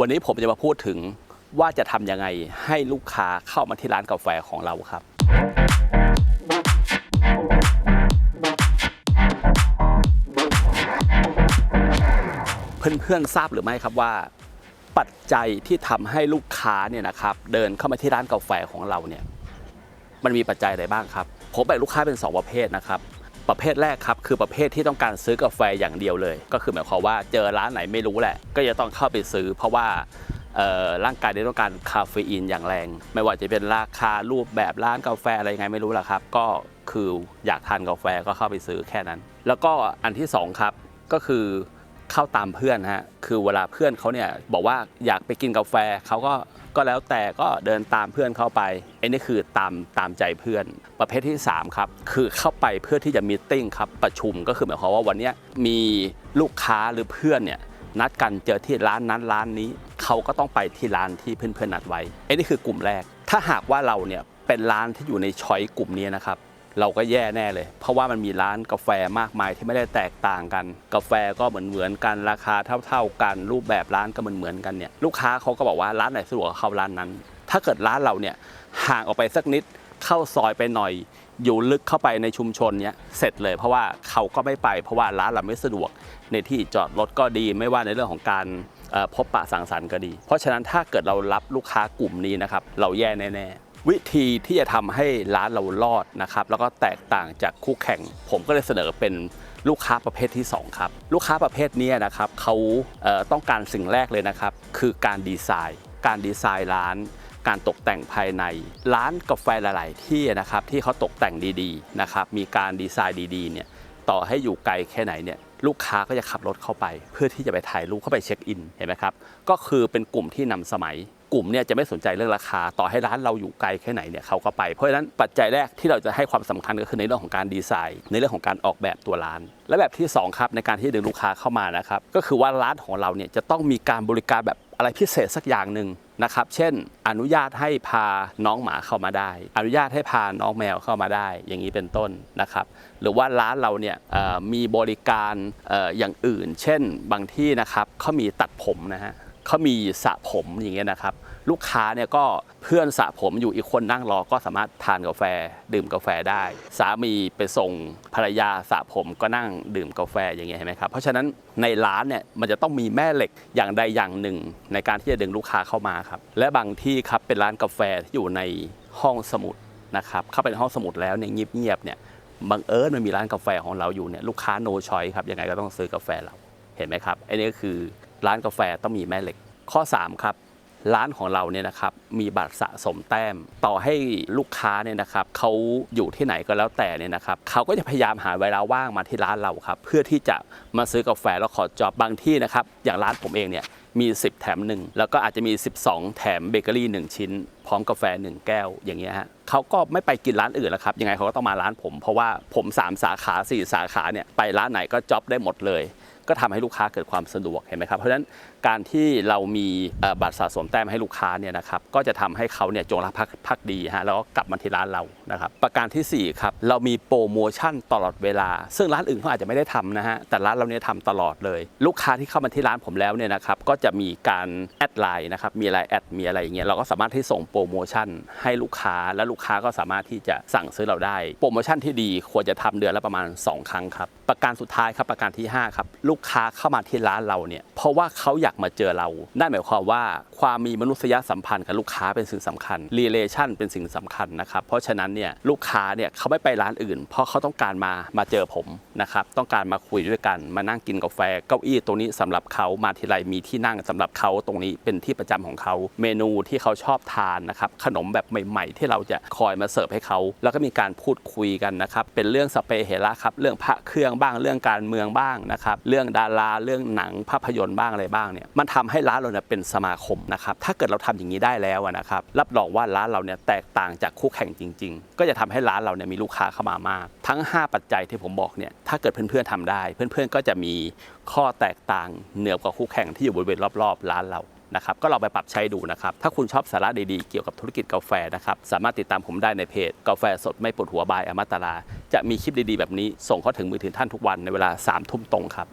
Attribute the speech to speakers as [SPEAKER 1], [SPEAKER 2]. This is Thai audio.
[SPEAKER 1] วันนี้ผมจะมาพูดถึงว่าจะทำยังไงให้ลูกค้าเข้ามาที่ร้านกาแฟของเราครับ เพื่อนๆทราบหรือไม่ครับว่า ปัจจัยที่ทำให้ลูกค้าเนี่ยนะครับ เดินเข้ามาที่ร้านกาแฟของเราเนี่ยมันมีปัจจัยอะไรบ้างครับผมแบ่งลูกค้าเป็น 2 ประเภทนะครับ ประเภทแรกครับคือประเภทที่ต้องการซื้อกาแฟอย่างเดียวเลย ก็คือหมายความว่าเจอร้านไหนไม่รู้แหละ ก็จะต้องเข้าไปซื้อ เพราะว่าร่างกายได้ต้องการคาเฟอีนอย่างแรง ไม่ว่าจะเป็นราคารูปแบบร้านกาแฟอะไรยังไงไม่รู้ล่ะครับ ก็คืออยากทานกาแฟก็เข้าไปซื้อแค่นั้น แล้วก็อันที่สองครับก็คือเข้าตามเพื่อนฮะคือเวลาเพื่อนเขาเนี่ยบอกว่าอยากไปกินกาแฟเขาก็ ก็แล้วแต่ก็เดินตามเพื่อนเข้าไปไอ้นี่คือตามตามใจเพื่อน ประเภทที่ 3 ครับ คือเข้าไปเพื่อที่จะมีติ้งครับประชุมก็คือหมายความว่าวันนี้มีลูกค้าหรือเพื่อนเนี่ยนัดกันเจอที่ร้านนั้นร้านนี้ เขาก็ต้องไปที่ร้านที่เพื่อนๆนัดไว้ไอ้นี่คือกลุ่มแรก ถ้าหากว่าเราเนี่ยเป็นร้านที่อยู่ในช้อยกลุ่มนี้นะครับ เราก็แย่แน่เลย เพราะว่ามันมีร้านกาแฟมากมายที่ไม่ได้แตกต่างกัน กาแฟก็เหมือนเหมือนๆกันราคาเท่า ๆ กันรูปแบบร้านก็เหมือนเหมือนๆกันเนี่ยลูกค้าเขาก็บอกว่าร้านไหนสะดวกเข้าร้านนั้น ถ้าเกิดร้านเราเนี่ยห่างออกไปสักนิดเข้าซอยไปหน่อย อยู่ลึกเข้าไปในชุมชนเนี่ยเสร็จเลยเพราะว่าเขาก็ไม่ไป เพราะว่าร้านเราไม่สะดวก ในที่จอดรถก็ดีไม่ว่าในเรื่องของการพบปะสังสรรค์ก็ดี เพราะฉะนั้นถ้าเกิดเรารับลูกค้ากลุ่มนี้นะครับเราแย่แน่ๆ วิธีที่จะทำให้ร้านเรารอดนะครับ แล้วก็แตกต่างจากคู่แข่ง ผมก็เลยเสนอเป็นลูกค้าประเภทที่ 2 ครับ ลูกค้าประเภทนี้นะครับเขาเต้องการสิ่งแรกเลยนะครับ คือการดีไซน์ การดีไซน์ร้าน การตกแต่งภายใน ร้านกาแฟหลาย ๆ ที่นะครับที่เขาตกแต่งดีๆนะครับมีการดีไซน์ดีๆเนี่ยต่อให้อยู่ไกลแค่ไหนเนี่ยลูกค้าก็จะขับรถเข้าไป เพื่อที่จะไปถ่ายรูปเข้าไปเช็คอินเห็นไหมครับก็คือเป็นกลุ่มที่นำสมัย กลุ่มเนี่ยจะไม่สนใจเรื่องราคา ต่อให้ร้านเราอยู่ไกลแค่ไหนเนี่ยเขาก็ไป เพราะฉะนั้นปัจจัยแรกที่เราจะให้ความสำคัญก็คือในเรื่องของการดีไซน์ ในเรื่องของการออกแบบตัวร้าน และแบบที่สองครับในการที่ดึงลูกค้าเข้ามานะครับก็คือว่าร้านของเราเนี่ยจะต้องมีการบริการแบบอะไรพิเศษสักอย่างหนึ่งนะครับ เช่น อนุญาตให้พาน้องหมาเข้ามาได้ อนุญาตให้พาน้องแมวเข้ามาได้ อย่างนี้เป็นต้นนะครับ หรือว่าร้านเราเนี่ยมีบริการอย่างอื่น เช่น บางที่นะครับเขามีตัดผมนะฮะ เขามีสระผมอย่างเงี้ยนะครับ ลูกค้าเนี่ยก็เพื่อนสระผมอยู่อีกคนนั่งรอก็สามารถทานกาแฟ ดื่มกาแฟได้ สามีไปส่งภรรยาสระผมก็นั่งดื่มกาแฟอย่างเงี้ยเห็นไหมครับเพราะฉะนั้นในร้านเนี่ยมันจะต้องมีแม่เหล็กอย่างใดอย่างหนึ่ง ในการที่จะดึงลูกค้าเข้ามาครับและบางที่ครับเป็นร้านกาแฟที่อยู่ในห้องสมุดนะครับเข้าไปในห้องสมุดแล้วเนี่ยเงียบๆเนี่ยบังเอิญมันมีร้านกาแฟของเราอยู่เนี่ยลูกค้าโนชอยครับยังไงก็ต้องซื้อกาแฟเราเห็นไหมครับไอ้นี่ก็คือ ร้านกาแฟต้องมีแม่เหล็ก ข้อ 3 ครับ ร้านของเราเนี่ยนะครับมีบัตรสะสมแต้ม ต่อให้ลูกค้าเนี่ยนะครับเขาอยู่ที่ไหนก็แล้วแต่เนี่ยนะครับเขาก็จะพยายามหาเวลาว่างมาที่ร้านเราครับเพื่อที่จะมาซื้อกาแฟแล้วขอจอบบางที่นะครับอย่างร้านผมเองเนี่ยมี 10 แถม 1 แล้วก็อาจจะมี 12 แถมเบเกอรี่ 1 ชิ้น พร้อมกาแฟ 1 แก้วอย่างเงี้ยฮะเขาก็ไม่ไปกินร้านอื่นแล้วครับ ยังไงเขาก็ต้องมาร้านผม เพราะว่าผม 3 สาขา 4 สาขาเนี่ยไปร้านไหนก็จ็อบได้หมดเลย ก็ทำให้ลูกค้าเกิดความสะดวกเห็นไหมครับเพราะฉะนั้นการที่เรามีบัตรสะสมแต้มให้ลูกค้าเนี่ยนะครับก็จะทำให้เขาเนี่ยจงรักภักพักดีฮะแล้วก็กลับมาที่ร้านเรานะครับประการทีสี่4ครับเรามีโปรโมชั่นตลอดเวลา ซึ่งร้านอื่นเขาอาจจะไม่ได้ทำนะฮะแต่ร้านเราเนี่ยทำตลอดเลย ลูกค้าที่เข้ามาที่ร้านผมแล้วเนี่ยนะครับก็จะมีการแอดไลน์นะครับมีไลน์แอดมีอะไรอย่างเงี้ยเราก็สามารถที่ส่งโปรโมชั่นให้ลูกค้าและลูกค้าก็สามารถที่จะสั่งซื้อเราได้ โปรโมชั่นที่ดีควรจะทำเดือนละประมาณ 2 ครั้งครับประการสุดท้ายครับประการที่5ครับลูกค้าเข้ามาที่ร้านเราเนี่ยเพราะว่าเขาอยากมาเจอเรา นั่นหมายความว่าความมีมนุษยสัมพันธ์กับลูกค้าเป็นสิ่งสำคัญ relation เป็นสิ่งสำคัญนะครับ เพราะฉะนั้นเนี่ยลูกค้าเนี่ยเขาไม่ไปร้านอื่น เพราะเขาต้องการมามาเจอผมนะครับ ต้องการมาคุยด้วยกัน มานั่งกินกาแฟ เก้าอี้ตรงนี้สำหรับเขามาทีไรมีที่นั่งสำหรับเขาตรงนี้เป็นที่ประจำของเขา เมนูที่เขาชอบทานนะครับ ขนมแบบใหม่ ๆ ที่เราจะคอยมาเสิร์ฟให้เขา แล้วก็มีการพูดคุยกันนะครับ เป็นเรื่องสเปเฮระครับ เรื่องพระเครื่องบ้าง เรื่องการเมืองบ้างนะครับ เรื่องดารา เรื่องหนังภาพยนตร์บ้างอะไรบ้างเนี่ยมันทำให้ร้านเราเนี่ยเป็นสมาคมนะครับถ้าเกิดเราทำอย่างนี้ได้แล้วนะครับรับรองว่าร้านเราเนี่ยแตกต่างจากคู่แข่งจริง ๆ ก็จะทำให้ร้านเราเนี่ยมีลูกค้าเข้ามามาก ทั้ง 5 ปัจจัยที่ผมบอกเนี่ยถ้าเกิดเพื่อนๆทำได้ เพื่อนๆก็จะมีข้อแตกต่างเหนือกว่าคู่แข่งที่อยู่บริเวณรอบๆ ร้านเรานะครับก็ลองไปปรับใช้ดูนะครับ ถ้าคุณชอบสาระดีๆ เกี่ยวกับธุรกิจกาแฟนะครับ สามารถติดตามผมได้ในเพจ กาแฟสดไม่ปวดหัวบายอมตรา จะมีคลิปดีๆ แบบนี้ส่งเข้าถึงมือถือท่านทุกวันในเวลา3ามทุ่มตรงครับ